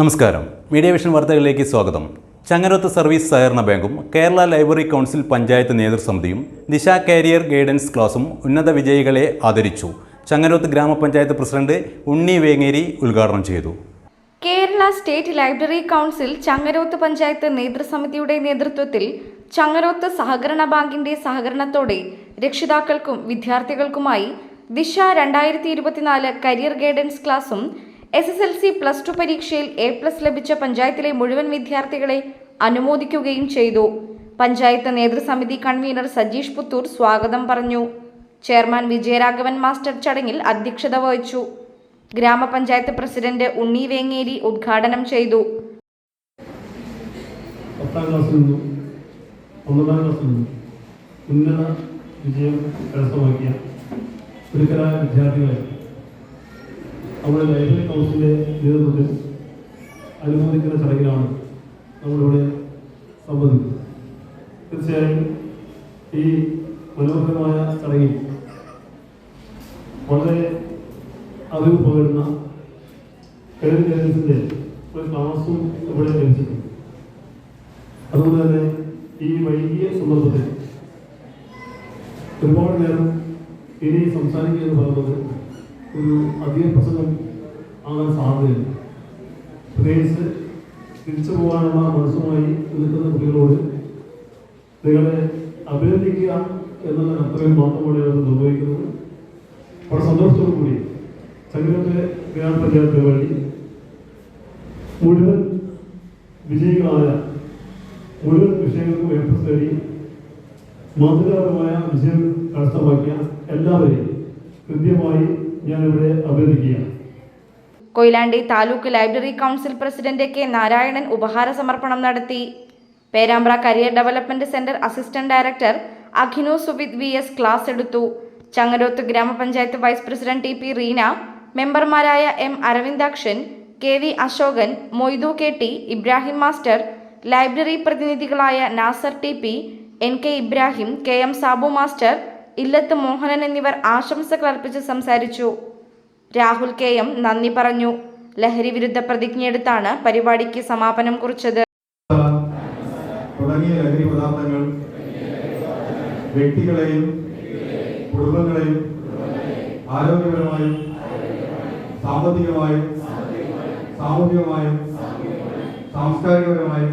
നമസ്കാരം. Media vision വാർത്തകളിലേക്ക് സ്വാഗതം. ചങ്ങരോത്ത് സർവീസ് സഹകരണ ബാങ്കും കേരള ലൈബ്രറി കൗൺസിൽ പഞ്ചായത്ത് നേതൃസമിതിയും ദിശ കാരിയർ ഗൈഡൻസ് ക്ലാസും ഉന്നത വിജയികളെ ആദരിച്ചു. ചങ്ങരോത്ത് ഗ്രാമപഞ്ചായത്ത് പ്രസിഡന്റ് ഉണ്ണി വേങ്ങേരി ഉദ്ഘാടനം ചെയ്തു. Kerala state library council Changaroth panchayat നേതൃസമിതിയുടെ നേതൃത്വത്തിൽ ചങ്ങരോത്ത് സഹകരണ ബാങ്കിന്റെ സഹകരണത്തോടെ രക്ഷിതാക്കൾക്കും വിദ്യാർത്ഥികൾക്കുമായി ദിശ രണ്ടായിരത്തി ഇരുപത്തിനാല് കരിയർ ഗൈഡൻസ് ക്ലാസും S S L C plus two പരീക്ഷയിൽ എ പ്ലസ് ലഭിച്ച പഞ്ചായത്തിലെ മുഴുവൻ വിദ്യാർത്ഥികളെ അനുമോദിക്കുകയും ചെയ്തു. പഞ്ചായത്ത് നേതൃസമിതി കൺവീനർ സജീഷ് പുത്തൂർ സ്വാഗതം പറഞ്ഞു. ചെയർമാൻ വിജയരാഘവൻ മാസ്റ്റർ ചടങ്ങിൽ അധ്യക്ഷത വഹിച്ചു. ഗ്രാമപഞ്ചായത്ത് പ്രസിഡന്റ് ഉണ്ണി വേങ്ങേരി ഉദ്ഘാടനം ചെയ്തു. പത്താം ക്ലാസ്സിൽ നിന്നും ഒമ്പതാം ക്ലാസ്സിൽ നിന്നും ഉന്നത വിജയം കരസ്ഥമാക്കിയ ഗുരുക്കരായ വിദ്യാർത്ഥികളെ നമ്മുടെ ലൈബ്രറി കൗൺസിലിന്റെ നേതൃത്വത്തിൽ അനുമോദിക്കുന്ന ചടങ്ങിലാണ് നമ്മളിവിടെ സംബന്ധിക്കുന്നത്. തീർച്ചയായും ഈ മനോഹരമായ ചടങ്ങിൽ വളരെ അറിവ് പകരുന്ന ഗൈഡൻസിന്റെ ഒരു ക്ലാസും ഇവിടെ ലഭിച്ചിട്ടുണ്ട്. അതുകൊണ്ട് തന്നെ ഈ വൈകിയ സന്ദർഭത്തിൽ ഒരുപാട് നേരം ഇനി സംസാരിക്കുക എന്ന് പറയുന്നത് ഒരു അധിക പ്രസംഗം ആകാൻ സാധ്യതയില്ല പ്രത്യേകിച്ച് തിരിച്ചു പോകാനുള്ള മനസ്സുമായി നിൽക്കുന്ന കുട്ടികളോട് നിങ്ങളെ അഭിനന്ദിക്കുക എന്നുള്ള മാത്രം മാത്രമാണ് അത് നിർവഹിക്കുന്നത്. വളരെ സന്തോഷത്തോടു കൂടി ചങ്ങനത്തെ ഗ്രാമപഞ്ചായത്ത് വഴി മുഴുവൻ വിജയികളായ മുഴുവൻ വിഷയങ്ങൾക്കും എ പ്ലസ് നേടി മാതൃകാപരമായ വിജയം കരസ്ഥമാക്കിയ എല്ലാവരെയും കൃത്യമായി ഞാനിവിടെ അഭ്യർത്ഥിക്കുകയാണ് Koyilandy taluk library council president K Narayanan ഉപഹാര സമർപ്പണം നടത്തി. Perambra career development centre assistant director Akhinu Suvith V S class എടുത്തു. ചങ്ങരോത്ത് ഗ്രാമപഞ്ചായത്ത് vice president T P Reena മെമ്പർമാരായ M Aravindakshan K V Ashokan Moidu K T Ibrahim master library പ്രതിനിധികളായ Nasar T P N K Ibrahim K M Sabu master Illath Mohanan എന്നിവർ ആശംസകൾ അർപ്പിച്ച് സംസാരിച്ചു. Rahul K M നന്ദി പറഞ്ഞു. ലഹരി വിരുദ്ധ പ്രതിജ്ഞയെടുത്താണ് പരിപാടിക്ക് സമാപനം കുറിച്ചത്. തുടങ്ങിയ ലഹരി പദാർത്ഥങ്ങൾ വ്യക്തികളെയും കുടുംബങ്ങളെയും ആരോഗ്യപരമായും സാമ്പത്തികമായും സാമൂഹികമായും സാംസ്കാരികപരമായും